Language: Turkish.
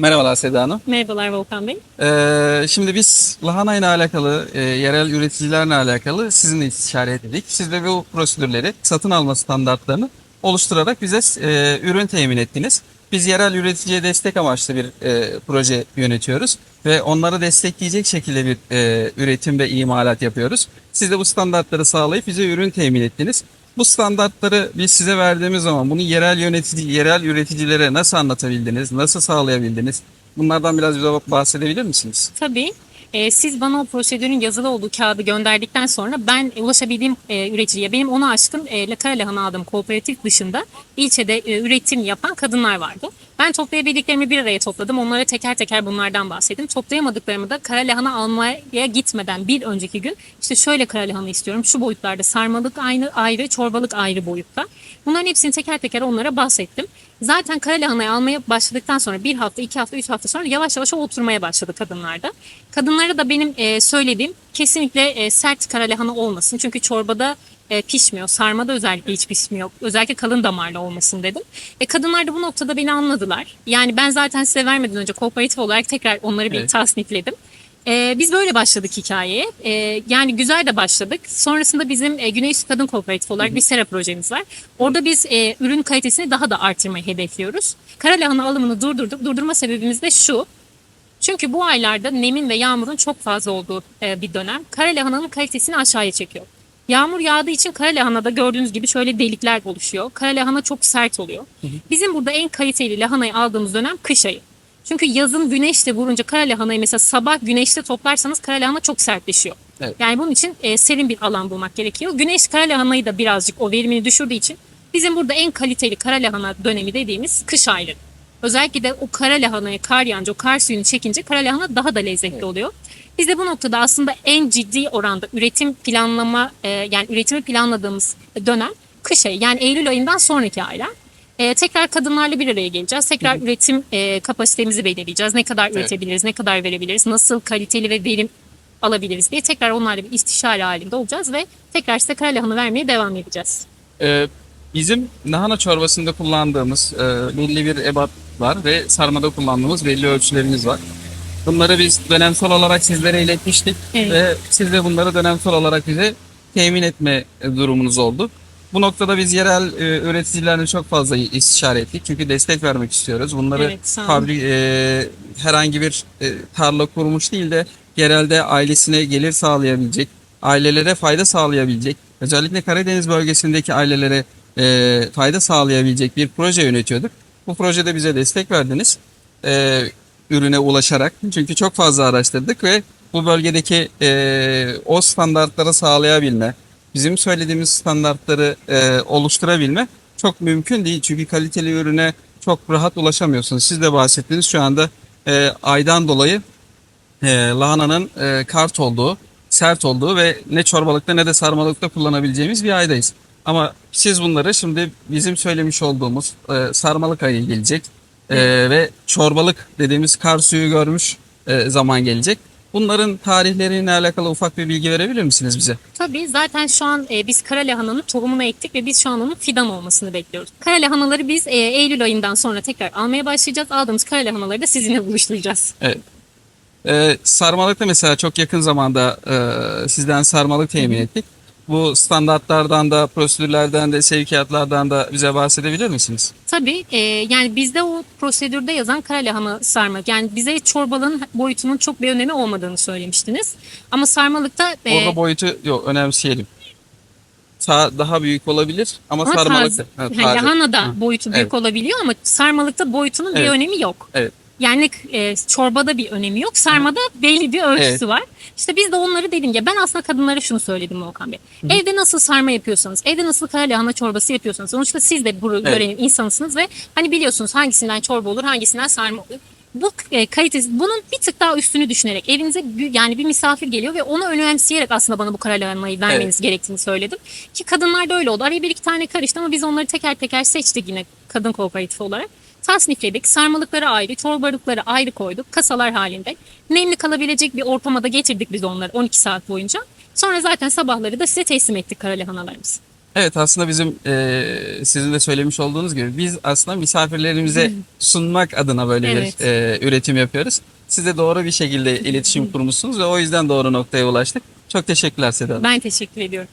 Merhabalar Seda Hanım. Merhabalar Volkan Bey. Ee, şimdi biz lahana ile alakalı, e, yerel üreticilerle alakalı sizinle istişare ettik. Siz de bu prosedürleri, satın alma standartlarını oluşturarak bize e, ürün temin ettiniz. Biz yerel üreticiye destek amaçlı bir e, proje yönetiyoruz ve onları destekleyecek şekilde bir e, üretim ve imalat yapıyoruz. Siz de bu standartları sağlayıp bize ürün temin ettiniz. Bu standartları biz size verdiğimiz zaman bunu yerel yönetici, yerel üreticilere nasıl anlatabildiniz, nasıl sağlayabildiniz? Bunlardan biraz bize bahsedebilir misiniz? Tabii e, siz bana o prosedürün yazılı olduğu kağıdı gönderdikten sonra ben ulaşabildiğim e, üreticiye, benim ona aşkın e, Kara Lahana aldığım kooperatif dışında ilçede e, üretim yapan kadınlar vardı. Ben toplayabildiklerimi bir araya topladım. Onlara teker teker bunlardan bahsettim. Toplayamadıklarımı da kara lahana almaya gitmeden bir önceki gün işte şöyle kara lahana istiyorum. Şu boyutlarda sarmalık aynı ayrı, çorbalık ayrı boyutta. Bunların hepsini teker teker onlara bahsettim. Zaten kara lahanayı almaya başladıktan sonra bir hafta, iki hafta, üç hafta sonra yavaş yavaş oturmaya başladı kadınlarda. Kadınlara da benim söylediğim kesinlikle e, sert kara lahana olmasın. Çünkü çorbada e, pişmiyor. Sarmada özellikle hiç pişmiyor. Özellikle kalın damarlı olmasın dedim. E, kadınlar da bu noktada beni anladılar. Yani ben zaten size vermeden önce kooperatif olarak tekrar onları bir Evet. tasnifledim. E, biz böyle başladık hikayeye. E, yani güzel de başladık. Sonrasında bizim e, Güneş Kadın Kooperatif olarak bir sera projemiz var. Orada biz e, ürün kalitesini daha da artırmayı hedefliyoruz. Kara lahana alımını durdurduk. Durdurma sebebimiz de şu. Çünkü bu aylarda nemin ve yağmurun çok fazla olduğu e, bir dönem. Kara lahananın kalitesini aşağıya çekiyor. Yağmur yağdığı için kara lahanada gördüğünüz gibi şöyle delikler oluşuyor. Kara lahana çok sert oluyor. Bizim burada en kaliteli lahanayı aldığımız dönem kış ayı. Çünkü yazın güneşte vurunca kara lahanayı mesela sabah güneşte toplarsanız kara lahana çok sertleşiyor. Evet. Yani bunun için e, serin bir alan bulmak gerekiyor. Güneş kara lahanayı da birazcık o verimini düşürdüğü için bizim burada en kaliteli kara lahana dönemi dediğimiz kış ayları. Özellikle de o kara lahanaya kar yağınca, o kar suyunu çekince kara lahana daha da lezzetli oluyor. Biz de bu noktada aslında en ciddi oranda üretim planlama, e, yani üretimi planladığımız dönem kış ayı. Yani Eylül ayından sonraki aylar. E, tekrar kadınlarla bir araya geleceğiz. Tekrar üretim e, kapasitemizi belirleyeceğiz. Ne kadar üretebiliriz, ne kadar verebiliriz, nasıl kaliteli ve verim alabiliriz diye tekrar onlarla bir istişare halinde olacağız ve tekrar size kara lahana vermeye devam edeceğiz. Ee, bizim lahana çorbasında kullandığımız e, belli bir ebat var ve sarmada kullandığımız belli ölçülerimiz var. Bunları biz dönemsel olarak sizlere iletmiştik Evet. ve siz de bunları dönemsel olarak bize temin etme durumunuz oldu. Bu noktada biz yerel e, üreticilerle çok fazla istişare ettik. Çünkü destek vermek istiyoruz. Bunları Evet, fabrik e, herhangi bir e, tarla kurmuş değil de genelde ailesine gelir sağlayabilecek, ailelere fayda sağlayabilecek, özellikle Karadeniz bölgesindeki ailelere e, fayda sağlayabilecek bir proje yönetiyorduk. Bu projede bize destek verdiniz. E, ürüne ulaşarak. Çünkü çok fazla araştırdık ve bu bölgedeki e, o standartları sağlayabilme, bizim söylediğimiz standartları e, oluşturabilme çok mümkün değil. Çünkü kaliteli ürüne çok rahat ulaşamıyorsunuz. Siz de bahsettiniz şu anda e, aydan dolayı e, lahananın e, kart olduğu, sert olduğu ve ne çorbalıkta ne de sarmalıkta kullanabileceğimiz bir aydayız. Ama siz bunları şimdi bizim söylemiş olduğumuz e, sarmalık ayı gelecek e, ve çorbalık dediğimiz kar suyu görmüş e, zaman gelecek. Bunların tarihleriyle alakalı ufak bir bilgi verebilir misiniz bize? Tabii zaten şu an e, biz kara lahananın tohumunu ektik ve biz şu an onun fidan olmasını bekliyoruz. Kara lahanaları biz e, Eylül ayından sonra tekrar almaya başlayacağız. Aldığımız kara lahanaları da sizinle buluşturacağız. Ee, sarmalıkta mesela çok yakın zamanda e, sizden sarmalık temin ettik. Bu standartlardan da, prosedürlerden de, sevkiyatlardan da bize bahsedebilir misiniz? Tabii e, yani bizde o prosedürde yazan kara lahana sarma. Yani bize çorbalığın boyutunun çok bir önemi olmadığını söylemiştiniz. Ama sarmalıkta e, Orada boyutu yok, önemseyelim. Sa- daha büyük olabilir ama, ama sarmalıkta. taze- Ha, yani taze. lahana da Hı. boyutu büyük Evet. olabiliyor ama sarmalıkta boyutunun bir Evet. önemi yok. Evet. Yani e, çorbada bir önemi yok. Sarmada belli bir ölçüsü Evet. var. İşte biz de onları dedim ya ben aslında kadınlara şunu söyledim Volkan Bey. Evde nasıl sarma yapıyorsanız, evde nasıl kara lahana çorbası yapıyorsanız sonuçta siz de bu görenin insanısınız ve hani biliyorsunuz hangisinden çorba olur, hangisinden sarma olur. Bu e, kalitesi bunun bir tık daha üstünü düşünerek evinize yani bir misafir geliyor ve onu önemseyerek aslında bana bu kara lahanayı vermeniz gerektiğini söyledim. Ki kadınlar da öyle oldu. Araya bir iki tane karıştı ama biz onları teker teker seçtik yine kadın kooperatifi olarak. Tasnifledik. Sarmalıkları ayrı, çorbalıkları ayrı koyduk. Kasalar halinde. Nemli kalabilecek bir ortamada getirdik biz onları 12 saat boyunca. Sonra zaten sabahları da size teslim ettik kara lahanalarımızı. Evet aslında bizim e, sizin de söylemiş olduğunuz gibi biz aslında misafirlerimize sunmak adına böyle Evet. bir e, üretim yapıyoruz. Siz de doğru bir şekilde iletişim kurmuşsunuz ve o yüzden doğru noktaya ulaştık. Çok teşekkürler Seda Hanım. Ben teşekkür ediyorum.